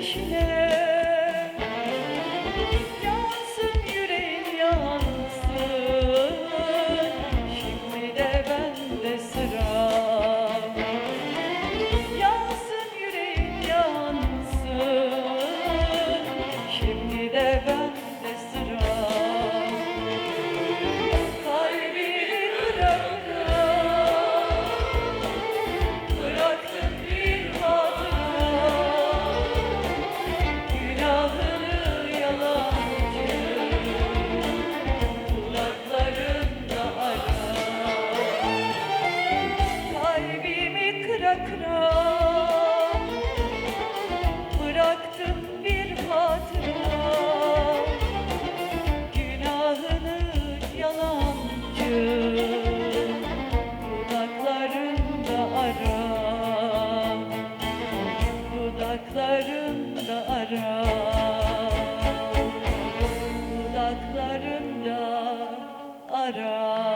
雪 Dudaklarımda ara. Dudaklarımda ara